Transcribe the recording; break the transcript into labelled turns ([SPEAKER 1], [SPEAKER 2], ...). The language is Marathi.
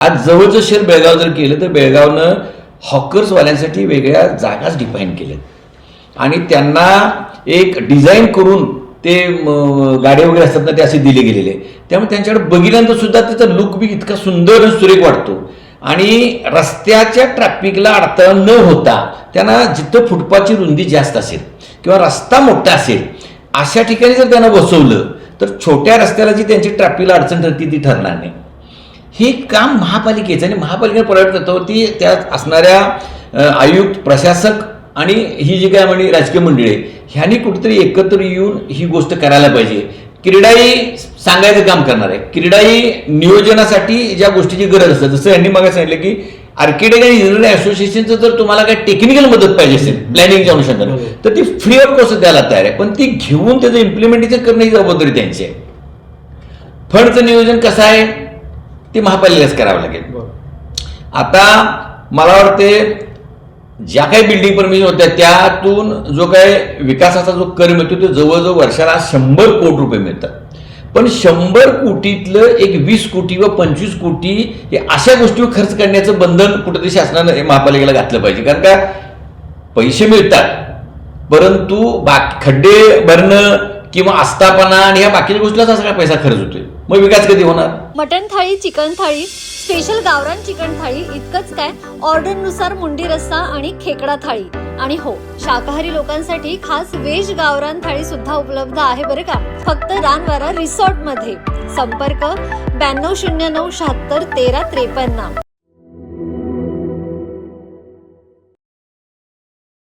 [SPEAKER 1] आज जवळचं शहर बेळगाव जर केलं तर बेळगावनं हॉकर्सवाल्यांसाठी वेगळ्या जागाच डिफाईन केल्यात. आणि त्यांना एक डिझाईन करून ते म, गाडी वगैरे असतात ना ते असे दिले गेलेले. त्यामुळे त्यांच्याकडे बघितल्यानंतर सुद्धा त्याचा लुक बी इतका सुंदर आणि सुरेख वाटतो. आणि रस्त्याच्या ट्रॅफिकला अडथळा न होता त्यांना जिथं फुटपाथची रुंदी जास्त असेल किंवा रस्ता मोठा असेल अशा ठिकाणी जर त्यांना बसवलं तर छोट्या रस्त्याला जी त्यांची ट्रॅफिकला अडचण ठरते ती ठरणार नाही. हे काम महापालिकेचं आणि महापालिकेने प्रॉव्हाइड करतावरती त्यात असणाऱ्या आयुक्त प्रशासक आणि ही जी काय म्हणजे राजकीय मंडळी आहे ह्यांनी कुठेतरी एकत्र येऊन ही गोष्ट करायला पाहिजे. क्रीडाई सांगायचं काम करणार आहे. क्रीडाई नियोजनासाठी ज्या गोष्टीची गरज असते जसं यांनी मग सांगितलं की आर्किटेक्ट आणि इंजिनिअरिंग असोसिएशनचं जर तुम्हाला काही टेक्निकल मदत पाहिजे असेल प्लॅनिंगच्या अनुषंगाने तर ती फ्री ऑफ कॉस्ट द्यायला तयार आहे. पण ती घेऊन त्याचं इम्प्लिमेंटेशन करणं ही जबाबदारी त्यांची आहे. फंडचं नियोजन कसं आहे? ते महापालिकेलाच करावं लागेल. आता मला वाटते ज्या काही बिल्डिंग परमिशन होत्या त्यातून जो काही विकासाचा जो कर मिळतो तो जवळजवळ वर्षाला शंभर कोटी रुपये मिळतात. पण शंभर कोटीतलं एक वीस कोटी व पंचवीस कोटी हे अशा गोष्टीवर खर्च करण्याचं बंधन कुठेतरी शासनानं महापालिकेला घातलं पाहिजे. कारण का पैसे मिळतात परंतु बाकी खड्डे भरणं किंवा आस्थापना आणि ह्या बाकीच्या गोष्टीला सगळा पैसा खर्च होतोय. मग विकास कधी होणार?
[SPEAKER 2] मटन थाळी चिकन थाळी स्पेशल गावरान चिकन थाळी इतकंच काय? ऑर्डरनुसार मुंडी रस्सा आणि खेकडा थाळी. आणि हो शाकाहारी लोकांसाठी खास वेज गावरान थाळी सुद्धा उपलब्ध आहे बरं का? फक्त रानवारा रिसॉर्टमध्ये संपर्क ब्याण्णव शून्य नऊ शहात्तर तेरा त्रेपन्न.